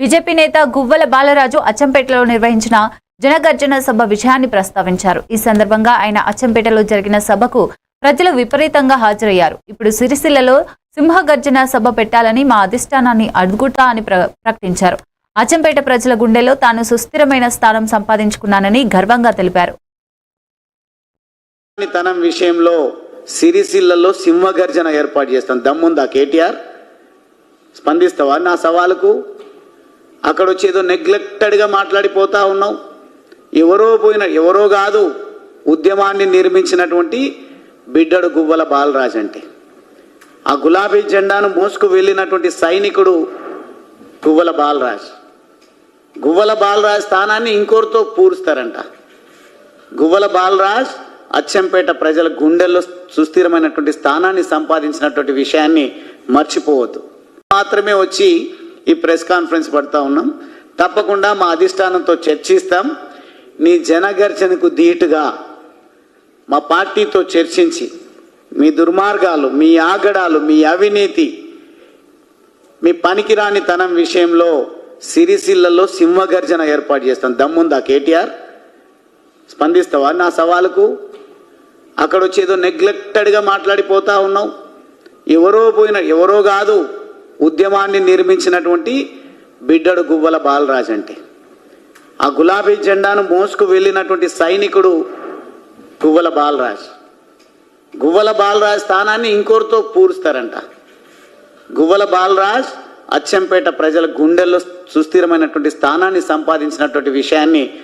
BJP నేత గువ్వల బాలరాజు అచ్చంపేటలో నిర్వహించిన జనగర్జన సభ విషయాన్ని ప్రస్తావించారు. ఈ సందర్భంగా ఆయన అచ్చంపేటలో జరిగిన సభకు ప్రజలు విపరీతంగా హాజరయ్యారు. ఇప్పుడు సిరిసిల్లలో సింహగర్జన సభ పెట్టాలని మా అధిష్టానాన్ని అడుగుతా అని ప్ర- ప్రకటించారు. అచ్చంపేట ప్రజల గుండెలో తాను సుస్థిరమైన స్థానం సంపాదించుకున్నానని గర్వంగా తెలిపారు. తనం విషయంలో సిరిసిల్లలో సింహగర్జన ఏర్పాటు చేస్తాం దమ్ముందా కేటీఆర్? స్పందిస్తావా? నా సవాలుకు అక్కడ వచ్చి ఏదో నెగ్లెక్టెడ్గా మాట్లాడిపోతా ఉన్నావు. ఎవరో పోయిన ఎవరో కాదు ఉద్యమాన్ని నిర్మించినటువంటి బిడ్డడు గువ్వల బాలరాజ్ అంటే. ఆ గులాబీ జెండాను మోసుకు వెళ్ళినటువంటి సైనికుడు గువ్వల బాలరాజ్. గువ్వల బాలరాజ్ స్థానాన్ని ఇంకోరితో పూరుస్తారంట. గువ్వల బాలరాజ్ అచ్చంపేట ప్రజల గుండెల్లో సుస్థిరమైనటువంటి స్థానాన్ని సంపాదించినటువంటి విషయాన్ని మర్చిపోవద్దు. మాత్రమే వచ్చి ఈ ప్రెస్ కాన్ఫరెన్స్ పడతా ఉన్నాం. తప్పకుండా మా అధిష్టానంతో చర్చిస్తాం. నీ జనగర్జనకు ధీటుగా మా పార్టీతో చర్చించి మీ దుర్మార్గాలు మీ ఆగడాలు మీ అవినీతి మీ పనికిరాని తనం విషయంలో సిరిసిల్లలో సింహగర్జన ఏర్పాటు చేస్తాం. దమ్ముందా కేటీఆర్? స్పందిస్తావా నా సవాలుకు? అక్కడ వచ్చి ఏదో నెగ్లెక్టెడ్గా మాట్లాడిపోతా ఉన్నావు. ఎవరో పోయిన ఎవరో కాదు. ఉద్యమాన్ని నిర్మించినటువంటి బిడ్డడు గువ్వల బాలరాజ్ అంటే. ఆ గులాబీ జెండాను మోసుకు వెళ్ళినటువంటి సైనికుడు గువ్వల బాలరాజ్. గువ్వల బాలరాజ్ స్థానాన్ని ఇంకోరితో పూరుస్తారంట. గువ్వల బాలరాజ్ అచ్చంపేట ప్రజల గుండెల్లో సుస్థిరమైనటువంటి స్థానాన్ని సంపాదించినటువంటి విషయాన్ని